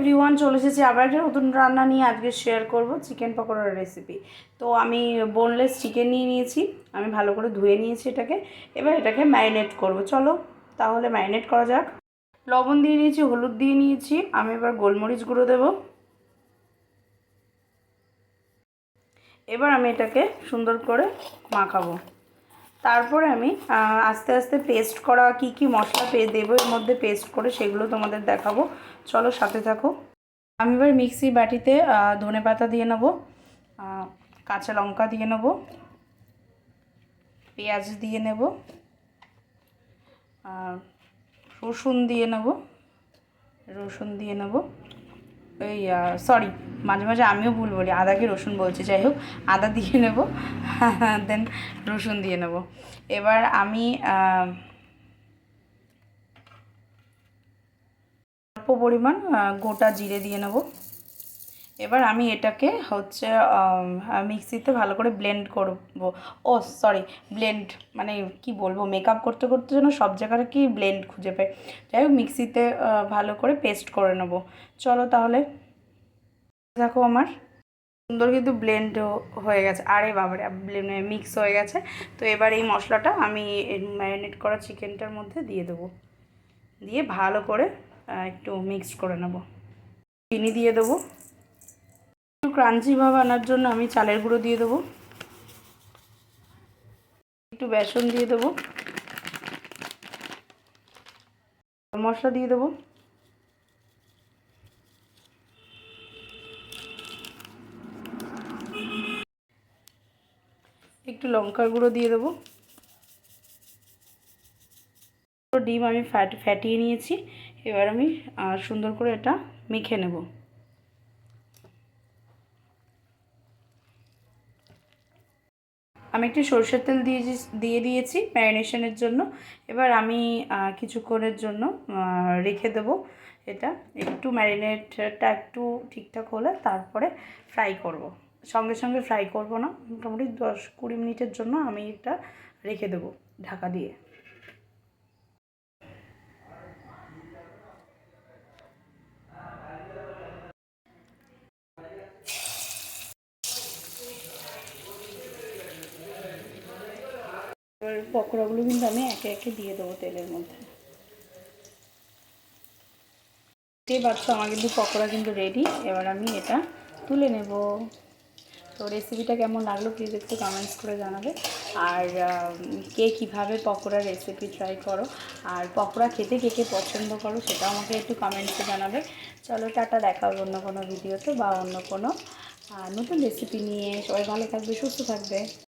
Everyone চলে এসেছি আবার একটা নতুন রান্না নিয়ে আজকে শেয়ার করব চিকেন পকোড়ার রেসিপি তো আমি বোনলেস চিকেন নিয়ে নিয়েছি, আমি ভালো করে ধুয়ে নিয়েছি এটাকে। এবার এটাকে ম্যারিনেট করব। চলো তাহলে ম্যারিনেট করা যাক। লবণ দিয়ে নিয়েছি, হলুদ দিয়ে নিয়েছি, আমি এবার গোলমরিচ গুঁড়ো দেব। এবার আমি এটাকে সুন্দর করে মাখাবো। তারপরে আমি আস্তে আস্তে পেস্ট করা কি কি মশলা পে, দেবো, এর মধ্যে পেস্ট করে সেগুলো তোমাদের দেখাবো। চলো সাথে থাকো। আমি এবার মিক্সি বাটিতে ধনে পাতা দিয়ে নেব কাঁচা লঙ্কা দিয়ে নেব, পেঁয়াজ দিয়ে নেব রসুন দিয়ে নেব, রসুন দিয়ে নেব। এই সরি মাঝে মাঝে আমিও ভুল বলি। আদাকে রসুন বলছি? যাই হোক, আদা দিয়ে নেব দেন রসুন দিয়ে নেব। এবার আমি অল্প পরিমাণ গোটা জিরে দিয়ে নেব। এবার আমি এটাকে হচ্ছে মিক্সিতে ভালো করে ব্লেন্ড করব। ও সরি ব্লেন্ড মানে কি বলব মেকআপ করতে করতে যেন সব জায়গায় কি ব্লেন্ড খুঁজে পাই। যাই হোক, মিক্সিতে ভালো করে পেস্ট করে নেব। চলো তাহলে, দেখো আমার সুন্দর কিন্তু ব্লেন্ড হয়ে গেছে। আরে বাবারে মিক্স হয়ে গেছে। তো এবার এই মশলাটা আমি ম্যারিনেট করা চিকেনটার মধ্যে দিয়ে দেবো। দিয়ে ভালো করে একটু মিক্সড করে নেব। চিনি দিয়ে দেবো। ক্রাঞ্চি ভাব আনার জন্য আমি চালের গুঁড়ো দিয়ে দেবো। একটু বেসন দিয়ে দেবো। মশলা দিয়ে দেবো। একটু লঙ্কার গুঁড়ো দিয়ে দেবো। ডিম আমি ফ্যাট ফ্যাটিয়ে নিয়েছি। এবার আমি সুন্দর করে এটা মেখে নেব। আমি একটু সরষের তেল দিয়ে দিয়ে দিয়েছি ম্যারিনেশনের জন্য। এবার আমি কিছুক্ষণের জন্য রেখে দেব এটা। একটু ম্যারিনেটটা একটু ঠিকঠাক হলে তারপরে ফ্রাই করব। সঙ্গে সঙ্গে ফ্রাই করব না। মোটামুটি দশ কুড়ি মিনিটের জন্য আমি এটা রেখে দেবো ঢাকা দিয়ে। এবার পকোড়াগুলো কিন্তু আমি একে একে দিয়ে দেবো তেলের মধ্যে। দেখতেই পাচ্ছ আমার কিন্তু পকোড়া কিন্তু রেডি এবার আমি এটা তুলে নেব। তো রেসিপিটা কেমন লাগল প্লিজ একটু কমেন্টস করে জানাবে। আর কে কীভাবে পকোড়া রেসিপি ট্রাই করো, আর পকোড়া খেতে কে কে পছন্দ করো সেটাও আমাকে একটু কমেন্টসে জানাবে। চলো টাটা, দেখা হবে অন্য কোনো ভিডিওতে বা অন্য কোনো নতুন রেসিপি নিয়ে। সবাই ভালো থাকবে, সুস্থ থাকবে।